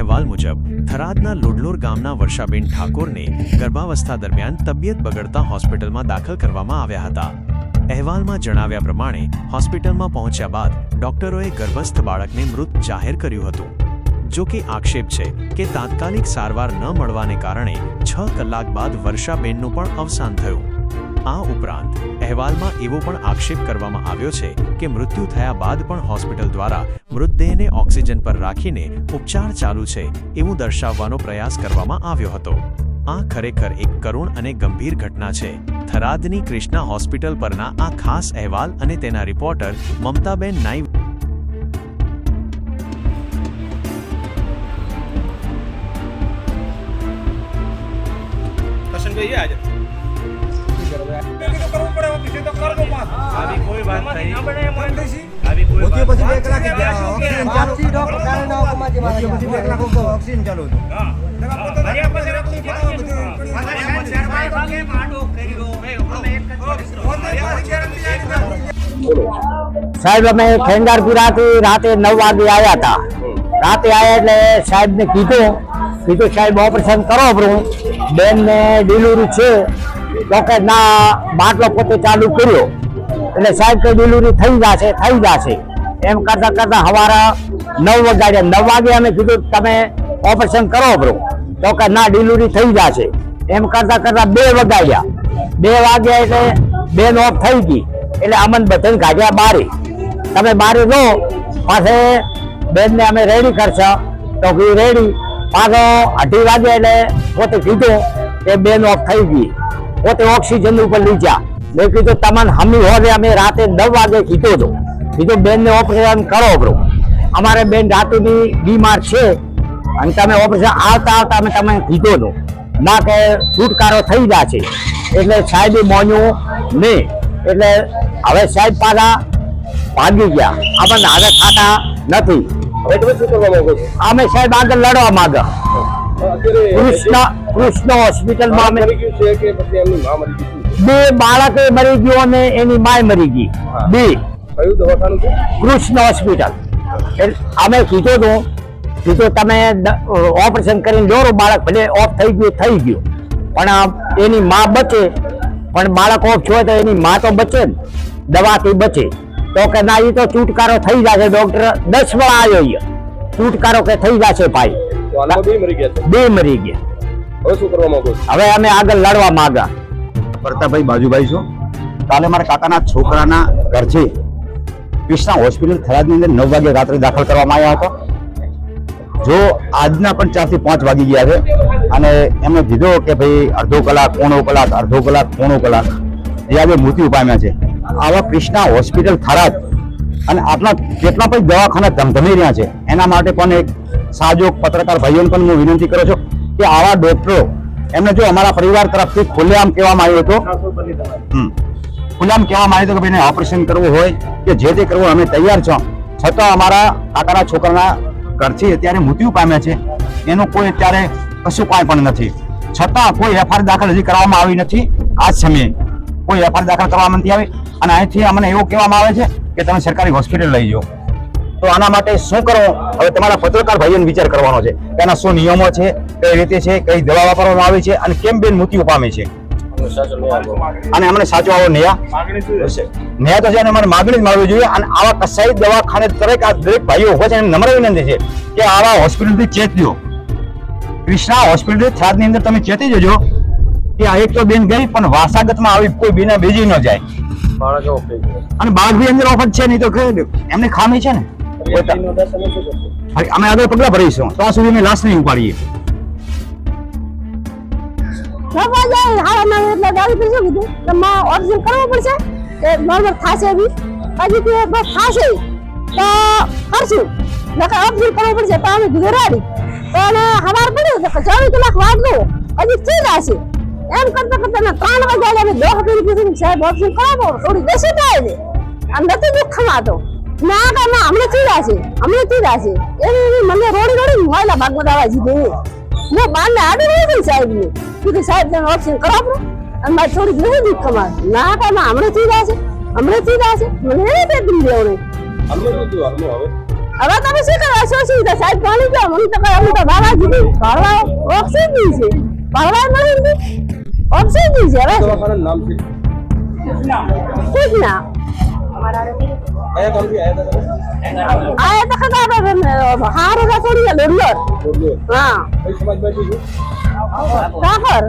અહેવાલ મુજબ, થરાદના લોડલોર ગામના વર્ષાબેન ઠાકોરને ગર્ભાવસ્થા દરમિયાન તબિયત બગડતા હોસ્પિટલમાં દાખલ કરવામાં આવ્યા હતા. અહેવાલમાં જણાવ્યા પ્રમાણે, હોસ્પિટલમાં પહોંચ્યા બાદ ડોક્ટરોએ ગર્ભસ્થ બાળકને મૃત જાહેર કર્યું હતું. જો કે આક્ષેપ છે કે તાત્કાલિક સારવાર ન મળવાને કારણે છ કલાક બાદ વર્ષાબેનનું પણ અવસાન થયું. આ ઉપરાંત અહેવાલમાં એવો પણ આક્ષેપ કરવામાં આવ્યો છે કે મૃત્યુ થયા બાદ પણ હોસ્પિટલ દ્વારા મૃતદેહને ઓક્સિજન પર રાખીને ઉપચાર ચાલુ છે એવું દર્શાવવાનો પ્રયાસ કરવામાં આવ્યો હતો. આ ખરેખર એક કરુણ અને ગંભીર ઘટના છે. થરાદની ક્રિષ્ના હોસ્પિટલ પરના આ ખાસ અહેવાલ અને તેના રિપોર્ટર મમતાબેન નાઈ કરશનભાઈ આજે? ઓક્સિજન ચાલુ સાહેબ અમે ખેંગારપુરાથી રાતે નવ વાગે આવ્યા હતા રાતે આવ્યા એટલે સાહેબને કીધું કીધું સાહેબ ઓપરેશન કરો આપણું બેનને ડિલિવરી છે તો કે ના બાટલો પોતે ચાલુ કર્યો. એટલે સાહેબ કે ડિલિવરી થઈ જશે થઈ જશે. એમ કરતાં કરતાં સવારે નવ વાગ્યા, નવ વાગે અમે કીધું તમે ઓપરેશન કરો આપણું તો કે ના, ડિલિવરી થઈ જશે. એમ કરતાં કરતાં બે વગાડ્યા. બે વાગ્યા એટલે બે નોફ થઈ ગઈ. એટલે અમન બધાને કાઢ્યા બારે. તમે બારે રહો પાસે બેનને અમે રેડી કરશો. તો કીધું રેડી પાછો અઢી વાગે એટલે પોતે કીધું કે બેન ઓફ થઈ ગઈ. પોતે ઓક્સિજન ઉપર લઈ જા મેં કીધું તમને હમી હોદે અમે રાતે નવ વાગે કીધો હતો. કીધું બેનને ઓપરેશન કરો બ્રો અમારે બેન રાતુની બીમાર છે અને તમે ઓપરેશન આવતા આવતા અમે તમે કીધો હતો. ના કે છુટકારો થઈ છે. એટલે સાહેબે મોન્યું નહીં. એટલે હવે સાહેબ પાછા ભાગી ગયા. આપણને હવે ખાતા નથી. હવે અમે સાહેબ આગળ લડવા માંગે. કૃષ્ણ કૃષ્ણ હોસ્પિટલમાં અમે? બે બાળકે મરી ગયો અને એની માય મરી ગઈ. બે. કૃષ્ણ હોસ્પિટલ અમે કીધું હતું કીધું તમે ઓપરેશન કરીને દોરો બાળક ભલે ઓફ થઈ ગયું થઈ ગયું. પણ એની માં બચે. પણ બાળક ઓફ છો તો એની માં તો બચે ને. દવાથી બચે. તો કે ના એ તો છુટકારો થઈ જશે ડોક્ટર દસ વાર આવ્યો છુટકારો કે થઈ જશે ભાઈ. તો બે મરી ગયા છે. બે મરી ગયા. હવે શું કરવા માંગો હવે અમે આગળ લડવા માંગા. પ્રતાપભાઈ બાજુભાઈ છો? કાલે મારા કાકાના છોકરાના ઘર છે કૃષ્ણા હોસ્પિટલ થરાદની અંદર નવ વાગે રાત્રે દાખલ કરવામાં આવ્યા હતો. જો આજના પણ ચારથી પાંચ વાગી ગયા છે અને એમણે કીધો કે ભાઈ અડધો કલાક પોણો કલાક અડધો કલાક પોણો કલાક એ આજે મૃત્યુ પામ્યા છે. આવા કૃષ્ણા હોસ્પિટલ થરાદ અને આટલા કેટલા પણ દવાખાના ધમધમી રહ્યા છે એના માટે પણ એક સાજો પત્રકાર ભાઈઓને પણ હું વિનંતી કરું છું કે આવા ડોક્ટરો એમને જો અમારા પરિવાર તરફથી ખુલ્લેઆમ કહેવામાં આવ્યો હતો. ખુલ્લેઆમ કહેવામાં આવ્યું હતું કે ભાઈને ઓપરેશન કરવું હોય કે જે તે કરવું અમે તૈયાર છો. છતાં અમારા કાકાના છોકરાના ઘરથી અત્યારે મૃત્યુ પામ્યા છે. એનું કોઈ અત્યારે કશું કાંઈ પણ નથી. છતાં કોઈ એફઆઈઆર દાખલ હજી કરવામાં આવી નથી આ સમયે. કોઈ એફઆઈઆર દાખલ કરવામાં નથી આવી. અને અહીંથી અમને એવું કહેવામાં આવે છે કે તમે સરકારી હોસ્પિટલ લઈ જાઓ. તો આના માટે શું કરવું હવે તમારા પત્રકાર ભાઈઓને વિચાર કરવાનો છે કે આના શું નિયમો છે કઈ રીતે છે કઈ દવા વાપરવામાં આવે છે અને કેમ બેન મૃત્યુ પામે છે. અને અમને સાચો આવો ન્યાય ન્યાય તો છે અને અમારે માગણી જ માગવી જોઈએ અને આવા કસાઈ દવાખાને દરેક આ દરેક ભાઈઓ હોય છે એને નમ્ર વિનંતી છે કે આવા હોસ્પિટલથી ચેત દો કૃષ્ણા હોસ્પિટલ થરાદની અંદર તમે ચેતી જજો કે આ એક તો બેન ગઈ પણ વાસાગતમાં આવી કોઈ બીના બીજી ન જાય. અને બાળક બી અંદર ઓફર છે નહીં તો એમને ખામી છે ને? અમે આગળ પગલા ભરીશું. તો આ સુધી અમે લાશ નહીં ઉપાડીએ. બાપા જાય હારા ના એટલે ગાડી પર શું કીધું કે માં કરવો પડશે કે નોર્મલ થાશે બી પછી કે બસ થાશે. તો કરશું. નકર ઓક્સિજન કરવો પડશે તો અમે કીધું રેડી. તો અને હવાર પડ્યું તો ચોવીસ કલાક વાટ લો હજી થઈ જશે. એમ કરતા કરતા ને ત્રણ વાગ્યા અમે દોઢ કરી કીધું સાહેબ ઓક્સિજન કરાવો થોડી બેસી જાય છે. આમ નથી દુઃખ ખમાતો ના ના અમને ચીડા છે અમને ચીડા છે એ મને રોડી રોડી મોબાઈલ ભાગમાં દાવા જીધે મેં બાને આડું રહી ગઈ સાહેબ ને કીધું સાહેબ તમે ઓપ્શન કરો આપણું અને મારી થોડીક રહી ગઈ કમાર ના કા ના હમણાં ચીડા છે હમણાં ચીડા છે મને એ રીતે દિલ લેવડે. હવે? તમે શું કરવા છો શું તો સાહેબ પાણી જાઓ મને તો કઈ અમે તો ભાવા જીધી ભાવા ઓપ્શન દી છે. ભાવા નથી ઓપ્શન દી છે હવે. નામ છે કુછ ના અમારા આયા તો કદા તો હારો રસોડી લે ડોર હા કઈ સમાજ બાજી કાકર